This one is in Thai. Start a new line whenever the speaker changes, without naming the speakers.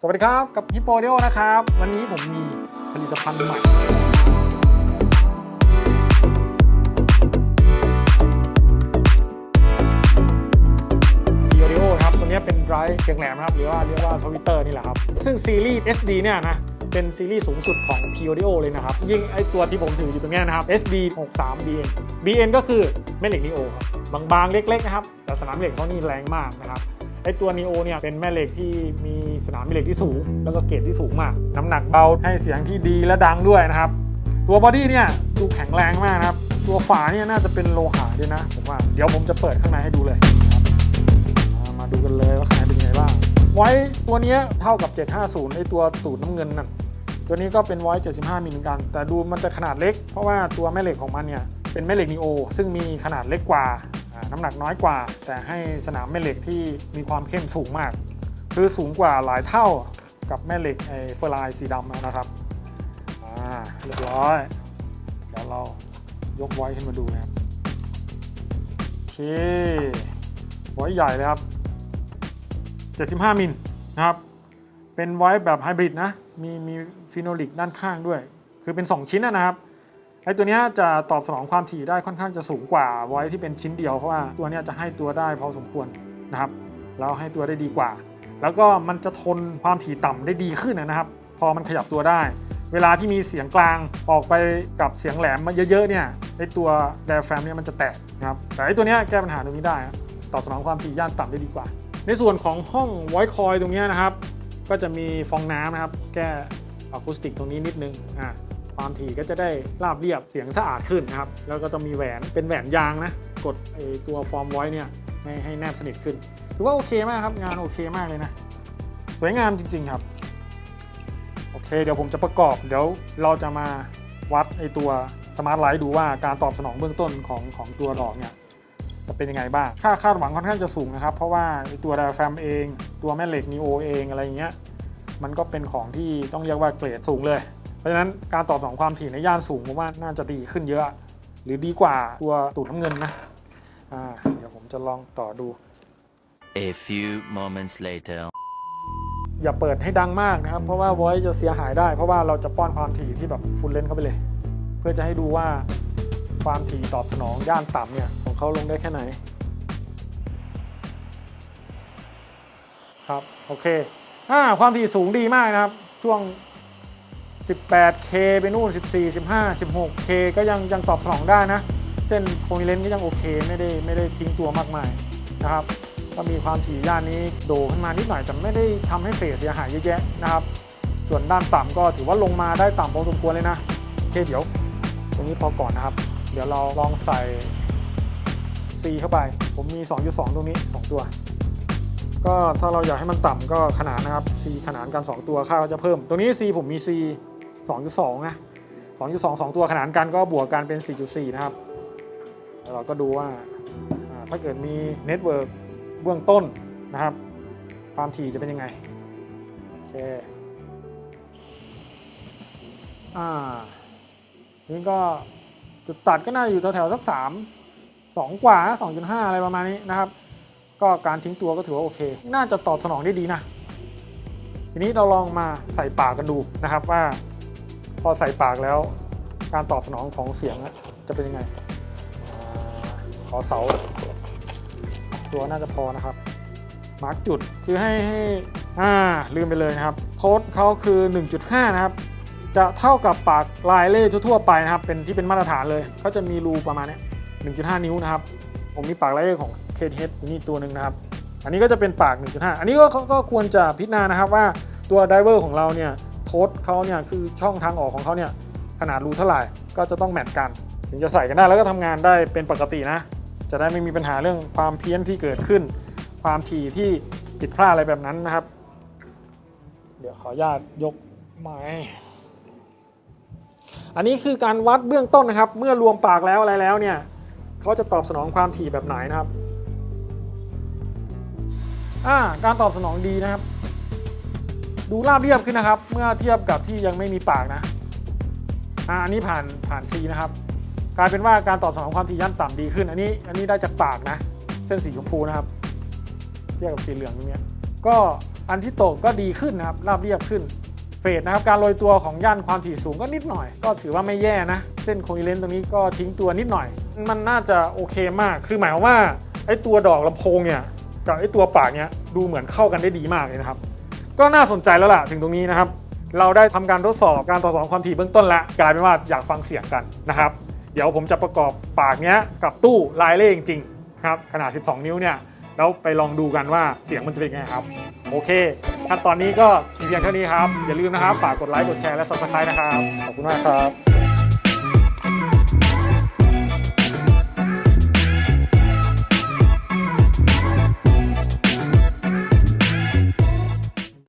สวัสดีครับ กับฮิปโปเดียนะครับ วันนี้ผมมีผลิตภัณฑ์ใหม่พีโอดิโอครับ ตัวนี้เป็นไดรฟ์เสียงแหลมครับ หรือว่าเรียกว่าทวิตเตอร์นี่แหละครับ ซึ่งซีรีส์ SD เนี่ยนะ เป็นซีรีส์สูงสุดของ p o d o เลยนะครับ ยิ่งไอตัวที่ผมถืออยู่ตรงนี้นะครับ SD 63 BN BN ก็คือแม่เหล็กนีโอครับ บางๆ เล็กๆ นะครับ แต่สนามเหล็กเขานี่แรงมากนะครับ ไอตัว Neo เนี่ยเป็นแม่เหล็กที่มีสนามแม่เหล็กที่สูง แล้วก็เกรดที่สูงมาก น้ำหนักเบาให้เสียงที่ดีและดังด้วยนะครับ ตัวบอดี้เนี่ยดูแข็งแรงมากนะครับ ตัวฝาเนี่ยน่าจะเป็นโลหะด้วยนะผมว่าเดี๋ยวผมจะเปิดข้างในให้ดูเลยมาดูกันเลยว่าข้างในเป็นยังไงบ้างไว้ตัวนี้เท่ากับ 750ไอตัวตูดน้ำเงินนั่นตัวนี้ก็เป็นไว้75มิลเหมือนกัน แต่ดูมันจะขนาดเล็ก เพราะว่าตัวแม่เหล็กของมันเนี่ยเป็นแม่เหล็กนีโอซึ่งมีขนาดเล็กกว่า น้ำหนักน้อยกว่า แต่ให้สนามแม่เหล็กที่มีความเข้มสูงมาก คือสูงกว่าหลายเท่ากับแม่เหล็กไอเฟอร์ไลสีดำนะครับอ่าเรียบร้อยเดี๋ยวเรายกไว้ขึ้นมาดูนะครับโอเคไว้ใหญ่เลยครับ 75 มิลนะครับ เป็นไว้แบบไฮบริดนะ มีมีฟิโนลิกด้านข้างด้วย คือเป็น 2 ชิ้นนะครับ ไอ้ตัวนี้จะตอบสนองความถี่ได้ค่อนข้างจะสูงกว่าไว้ที่เป็นชิ้นเดียวเพราะว่าตัวนี้จะให้ตัวได้พอสมควรนะครับแล้วให้ตัวได้ดีกว่า แล้วก็มันจะทนความถี่ต่ำได้ดีขึ้นนะครับ พอมันขยับตัวได้ เวลาที่มีเสียงกลางออกไปกับเสียงแหลมมาเยอะๆเนี่ยไอตัวไดอะแฟมเนี่ยมันจะแตกนะครับแต่ไอตัวเนี้ยแก้ปัญหาตรงนี้ได้ ตอบสนองความถี่ย่านต่ำได้ดีกว่า ในส่วนของห้องไวคอยตรงเนี้ยนะครับ ก็จะมีฟองน้ำนะครับ แก้อะคูสติกตรงนี้นิดนึงอ่า ความถี่ก็จะได้ราบเรียบเสียงสะอาดขึ้นนะครับ แล้วก็ต้องมีแหวนเป็นแหวนยางนะ กดไอตัวฟอร์มไว้เนี่ยให้ให้แนบสนิทขึ้นถือว่าโอเคมากครับ งานโอเคมากเลยนะ สวยงามจริง ๆครับ โอเค เดี๋ยวผมจะประกอบ เดี๋ยวเราจะมาวัดไอตัวสมาร์ทไลท์ดูว่าการตอบสนองเบื้องต้นของของตัวดอกเนี่ยจะเป็นยังไงบ้าง ค่าคาดหวังค่อนข้างจะสูงนะครับ เพราะว่าไอตัวดาแฟมเอง ตัวแม่เหล็กนีโอเองอะไรเงี้ย มันก็เป็นของที่ต้องเรียกว่าเกรดสูงเลย ราะฉะนั้นการตอบสนองความถี่ในย่านสูงผมว่าน่าจะดีขึ้นเยอะ หรือดีกว่าตัวตูดน้ำเงินนะอ่าเดี๋ยวผมจะลองต่อดู
A few moments later.
อย่าเปิดให้ดังมากนะครับ เพราะว่า voice จะเสียหายได้ เพราะว่าเราจะป้อนความถี่ที่แบบฟูลเลนเข้าไปเลย เพื่อจะให้ดูว่าความถี่ตอบสนองย่านต่ำเนี่ยของเขาลงได้แค่ไหน ครับ โอเคอ่าความถี่สูงดีมากนะครับ ช่วง 18K ไปนู่น 14 15 16K ก็ยังยังตอบสนองได้นะ เส้นโคนิเลนก็ยังโอเค ไม่ได้ไม่ได้ทิ้งตัวมากมายนะครับ ก็มีความถี่ย่านนี้โดขึ้นมานิดหน่อยแต่ไม่ได้ทำให้เฟสเสียหายเยอะแยะนะครับ ส่วนด้านต่ำก็ถือว่าลงมาได้ต่ำพอสมควรเลยนะโอเคเดี๋ยว ตรงนี้พอก่อนนะครับ เดี๋ยวเราลองใส่ C เข้าไป ผมมี 2.2 ตรงนี้ 2 ตัว ก็ถ้าเราอยากให้มันต่ำก็ขนานนะครับ C ขนานกัน 2 ตัวค่าก็จะเพิ่ม ตรงนี้ C ผมมี C 2.2นะ2.2 2 ตัวขนานกันก็บวกกันเป็น 4.4 นะครับแล้วเราก็ดูว่าถ้าเกิดมีเน็ตเวิร์กเบื้องต้นนะครับ ความถี่จะเป็นยังไง โอเคอ่านี่ก็จุดตัดก็น่าอยู่แถวๆสักสามสองกว่าสองจุดห้าอะไรประมาณนี้นะครับ ก็การทิ้งตัวก็ถือว่าโอเค น่าจะตอบสนองได้ดีนะ ทีนี้เราลองมาใส่ปากกันดูนะครับว่า อใส่ปากแล้ว การตอบสนองของเสียงจะเป็นยังไงขอเสา ตัวน่าจะพอนะครับ มาร์กจุดคือให้ให้อ่าลืมไปเลยนะครับ โค้ดเขาคือ 1.5 นะครับ จะเท่ากับปากลายเล่ทั่วๆไปนะครับ เป็นที่เป็นมาตรฐานเลยเขาจะมีรูประมาณนี้1.5 นิ้วนะครับ ผมมีปากลายเล่ของ KTH นี่ตัวหนึ่งนะครับ อันนี้ก็จะเป็นปาก 1.5 อันนี้ก็ก็ควรจะพิจารณานะครับว่าตัวไดเวอร์ของเราเนี่ย ค้ดเขาเนี่ยคือช่องทางออกของเขาเนี่ยขนาดรูเท่าไหร่ก็จะต้องแมทกันถึงจะใส่กันได้แล้วก็ทำงานได้เป็นปกตินะ จะได้ไม่มีปัญหาเรื่องความเพี้ยนที่เกิดขึ้น ความถี่ที่ผิดพลาดอะไรแบบนั้นนะครับ เดี๋ยวขออนุญาตยกไม้อันนี้คือการวัดเบื้องต้นนะครับ เมื่อรวมปากแล้วอะไรแล้วเนี่ยเขาจะตอบสนองความถี่แบบไหนนะครับ อ่า การตอบสนองดีนะครับ ดูราบเรียบขึ้นนะครับ เมื่อเทียบกับที่ยังไม่มีปากนะอ่าอันนี้ผ่านผ่าน C นะครับ กลายเป็นว่าการตอบสนองความถี่ย่านต่ำดีขึ้น อันนี้อันนี้ได้จากปากนะ เส้นสีชมพูนะครับเทียบกับสีเหลืองตรงเนี้ยก็อันที่ตกก็ดีขึ้นนะครับราบเรียบขึ้นเฟดนะครับการโรยตัวของย่านความถี่สูงก็นิดหน่อย ก็ถือว่าไม่แย่นะ เส้นโคอิเลนตรงนี้ก็ทิ้งตัวนิดหน่อย มันน่าจะโอเคมาก คือหมายความว่าไอ้ตัวดอกลำโพงเนี่ยกับไอ้ตัวปากเนี่ยดูเหมือนเข้ากันได้ดีมากเลยนะครับ ก็น่าสนใจแล้วล่ะถึงตรงนี้นะครับ เราได้ทำการทดสอบการต่อสองความถี่เบื้องต้นแล้วกลายเป็นว่าอยากฟังเสียงกันนะครับ เดี๋ยวผมจะประกอบปากเนี้ยกับตู้ลายเล่จริงๆครับขนาด 12 นิ้วเนี่ยแล้วไปลองดูกันว่าเสียงมันจะเป็นไงครับ โอเคขั้นตอนนี้ก็มีเพียงเท่านี้ครับ อย่าลืมนะครับ ฝากกดไลค์ กดแชร์ และ subscribe นะครับ ขอบคุณมากครับ